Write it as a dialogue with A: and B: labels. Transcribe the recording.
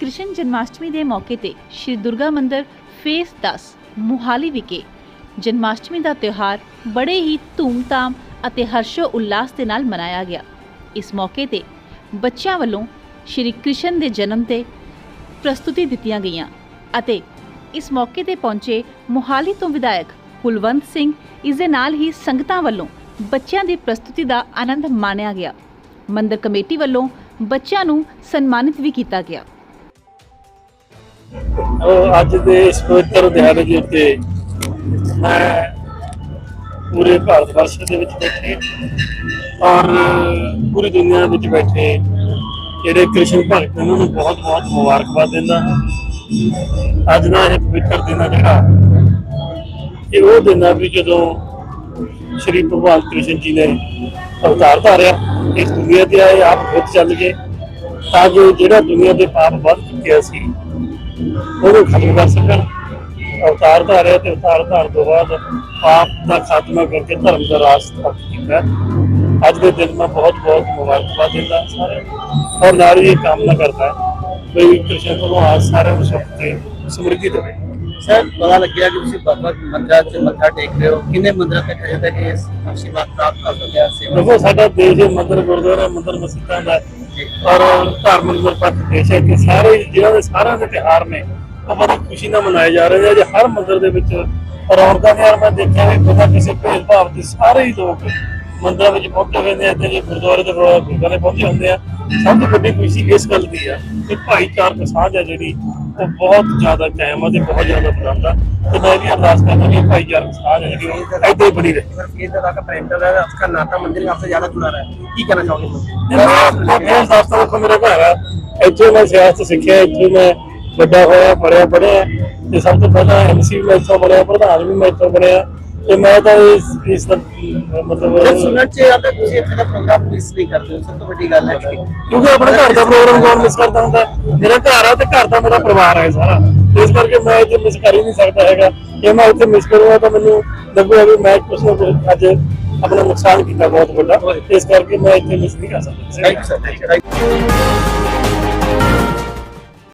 A: ਕ੍ਰਿਸ਼ਨ ਜਨਮਾਸ਼ਟਮੀ ਦੇ ਮੌਕੇ ਤੇ ਸ਼੍ਰੀ ਦੁਰਗਾ ਮੰਦਿਰ ਫੇਸ 10 ਮੁਹਾਲੀ ਵਿਖੇ। ਜਨਮਾਸ਼ਟਮੀ ਦਾ ਤਿਉਹਾਰ ਬੜੇ ਹੀ ਧੂਮਧਾਮ ਅਤੇ ਹਰਸ਼ੋ ਉਲਾਸ ਦੇ ਨਾਲ ਮਨਾਇਆ ਗਿਆ। ਇਸ ਮੌਕੇ ਤੇ ਬੱਚਿਆਂ ਵੱਲੋਂ ਸ਼੍ਰੀ ਕ੍ਰਿਸ਼ਨ ਦੇ ਜਨਮ ਤੇ ਪ੍ਰਸਤੁਤੀ ਦਿੱਤੀਆਂ ਗਈਆਂ ਅਤੇ ਇਸ ਮੌਕੇ ਤੇ ਪਹੁੰਚੇ ਮੁਹਾਲੀ ਤੋਂ ਵਿਧਾਇਕ ਕੁਲਵੰਤ ਸਿੰਘ ਇਸ ਦੇ ਨਾਲ ਹੀ ਸੰਗਤਾਂ ਵੱਲੋਂ ਬੱਚਿਆਂ ਦੀ ਪ੍ਰਸਤੁਤੀ ਦਾ ਆਨੰਦ ਮਾਣਿਆ ਗਿਆ। ਮੰਦਰ ਕਮੇਟੀ ਵੱਲੋਂ ਬੱਚਿਆਂ ਨੂੰ ਸਨਮਾਨਿਤ ਵੀ ਕੀਤਾ ਗਿਆ।
B: ਉਹ ਅੱਜ ਦੇ ਇਸ ਪਵਿੱਤਰ ਦਿਹਾੜੇ ਦੇ ਉੱਤੇ ਮੈਂ ਪੂਰੇ ਭਾਰਤ ਵਰਸ਼ ਦੇ ਵਿੱਚ ਬੈਠੇ, ਔਰ ਪੂਰੀ ਦੁਨੀਆ ਵਿੱਚ ਬੈਠੇ, ਜਿਹੜੇ ਕ੍ਰਿਸ਼ਨ ਭਗਤ ਉਹਨਾਂ ਨੂੰ ਬਹੁਤ ਬਹੁਤ ਮੁਬਾਰਕਬਾਦ ਦਿੰਦਾ ਹਾਂ। ਅੱਜ ਦਾ ਇਹ ਪਵਿੱਤਰ ਦਿਨ ਆ ਜਿਹੜਾ, ਇਹ ਉਹ ਦਿਨ ਆ ਵੀ ਜਦੋਂ ਸ਼੍ਰੀ ਭਗਵਾਨ ਕ੍ਰਿਸ਼ਨ ਜੀ ਨੇ ਅਵਤਾਰ ਧਾਰਿਆ, ਇਸ ਦੁਨੀਆ ਤੇ ਆਏ, ਆਪ ਖੁਦ ਚੱਲ ਗਏ, ਤਾਂ ਜੋ ਜਿਹੜਾ ਦੁਨੀਆ ਦੇ ਪਾਪ ਵੱਧ ਚੁੱਕਿਆ ਸੀ ਉਹਨੂੰ ਖਤਮ ਕਰ ਸਕਣ। ਅਵਤਾਰ ਧਾਰਿਆ ਤੇ ਅਵਤਾਰ ਧਾਰ ਤੋਂ ਬਾਅਦ ਪਾਪ ਦਾ ਖਾਤਮਾ ਕਰਕੇ ਧਰਮ ਦਾ ਰਾਜ ਸਥਾਪਿਤ ਕੀਤਾ ਅੱਜ ਦੇ ਦਿਨ ਮੈਂ ਬਹੁਤ ਬਹੁਤ ਮੁਬਾਰਕਬਾਦ ਦਿੰਦਾ ਸਾਰਿਆਂ ਨੂੰ। ਔਰ ਨਾਲ ਹੀ ਇਹ ਕਾਮਨਾ ਕਰਦਾ ਵੀ ਕ੍ਰਿਸ਼ਨ ਭਗਵਾਨ ਸਾਰਿਆਂ ਨੂੰ ਸੁਖ ਤੇ ਸਮਰਿੱਧੀ ਦੇਵੇ।
C: ਸਰ ਪਤਾ ਲੱਗਿਆ ਕਿ ਤੁਸੀਂ ਬਾਬਾ ਮੰਦਰਾਂ 'ਚ ਮੱਥਾ ਟੇਕ ਰਹੇ ਹੋ। ਕਿੰਨੇ ਮੰਦਰਾਂ ਤੱਕ ਅਜੇ ਤੱਕ ਇਸ ਆਸ਼ੀਰਵਾਦ ਪ੍ਰਾਪਤ ਕਰ ਸਕਿਆ ਸੇਵਾ
B: ਦੇਖੋ ਸਾਡਾ ਦੇਸ਼ ਇਹ ਮੰਦਰ ਗੁਰਦੁਆਰਾ ਮੰਦਰ ਮਸਜਿਦਾਂ ਦਾ ਹੈ ਔਰ ਧਾਰਮਿਕ ਨਿਰਪੱਖ ਦੇਸ਼ ਹੈ ਕਿ ਸਾਰੇ ਜਿਹਨਾਂ ਦੇ ਸਾਰਿਆਂ ਦੇ ਤਿਉਹਾਰ ਨੇ ਉਹ ਬੜੀ ਖੁਸ਼ੀ ਨਾਲ ਮਨਾਏ ਜਾ ਰਹੇ ਨੇ। ਅੱਜ ਹਰ ਮੰਦਰ ਦੇ ਵਿੱਚ ਰੌਣਕਾਂ ਨੇ ਯਾਰ ਮੈਂ ਦੇਖਿਆ ਵੀ ਬਿਨਾਂ ਕਿਸੇ ਭੇਦਭਾਵ ਦੇ ਸਾਰੇ ਹੀ ਲੋਕ ਮੰਦਰਾਂ ਵਿੱਚ ਪਹੁੰਚੇ ਹੋਏ ਨੇ। ਇੱਥੇ ਜੇ ਗੁਰਦੁਆਰੇ ਤੇ ਗੁਰਦੁਆਰੇ ਪਹੁੰਚੇ ਹੁੰਦੇ ਆ ਸਭ ਤੋਂ ਵੱਡੀ ਖੁਸ਼ੀ ਇਸ ਗੱਲ ਦੀ ਆ ਕਿ ਭਾਈਚਾਰਕ ਸਾਂਝ ਆ ਜਿਹੜੀ ਉਹ ਬਹੁਤ ਜ਼ਿਆਦਾ ਕਾਇਮ ਆ ਤੇ ਬਹੁਤ ਜ਼ਿਆਦਾ ਬਣਾਉਂਦਾ ਤੇ ਮੈਂ ਵੀ ਅਰਦਾਸ ਕਰਦਾ ਕਿ ਇਹ ਭਾਈਚਾਰਕ ਸਾਂਝ ਆ ਜਿਹੜੀ ਉਹ ਏਦਾਂ ਹੀ ਬਣੀ ਰਹੇ
C: अगर ये तरह का प्रेमचंद है उसका नाता मंदिर में आपसे ज्यादा जुड़ा रहा है की कहना चाहोगे
B: ਮੈਂ ਮੈਂ ਫੇਰ ਦੱਸਦਾ ਦੇਖੋ ਮੇਰਾ ਘਰ ਆ ਇੱਥੇ ਮੈਂ ਸਿਆਸਤ ਸਿੱਖਿਆ ਇੱਥੇ ਮੈਂ ਵੱਡਾ ਹੋਇਆ ਪੜਿਆ ਪੜਿਆ ਤੇ ਸਭ ਤੋਂ ਪਹਿਲਾਂ ਐਮਸੀ ਮੈਂ ਇੱਥੋਂ ਬਣਿਆ ਪ੍ਰਧਾਨ ਵੀ ਮੈਂ ਇੱਥੋਂ ਬਣਿਆ ਤੇ ਮੈਂ ਤਾਂ ਇਸ ਇਸ ਦਾ ਮਤਲਬ
C: ਸੁਣਨ ਚ ਆਉਂਦਾ ਤੁਸੀਂ ਇੱਥੇ ਦਾ ਪ੍ਰੋਗਰਾਮ ਮਿਸ ਨਹੀਂ ਕਰਦੇ ਸਭ ਤੋਂ ਵੱਡੀ ਗੱਲ ਹੈ
B: ਕਿਉਂਕਿ ਆਪਣੇ ਘਰ ਦਾ ਪ੍ਰੋਗਰਾਮ ਕੌਣ ਮਿਸ ਕਰਦਾ ਹੁੰਦਾ? ਮੇਰਾ ਘਰ ਆ ਤੇ ਘਰ ਦਾ ਮੇਰਾ ਪਰਿਵਾਰ ਹੈ ਸਾਰਾ। ਇਸ ਕਰਕੇ ਮੈਂ ਇੱਥੇ ਮਿਸ ਕਰ ਹੀ ਨਹੀਂ ਸਕਦਾ ਹੈਗਾ। ਜੇ ਮੈਂ ਉੱਥੇ ਮਿਸ ਕਰੂੰਗਾ ਤਾਂ ਮੈਨੂੰ ਲੱਗੂਗਾ ਵੀ ਮੈਂ ਕੁਝ ਨਾ ਕੁਝ ਅੱਜ ਆਪਣਾ ਨੁਕਸਾਨ ਕੀਤਾ ਬਹੁਤ ਵੱਡਾ। ਇਸ ਕਰਕੇ ਮੈਂ ਇੱਥੇ ਮਿਸ ਨਹੀਂ ਕਰ ਸਕਦਾ।
C: Thank you sir thank you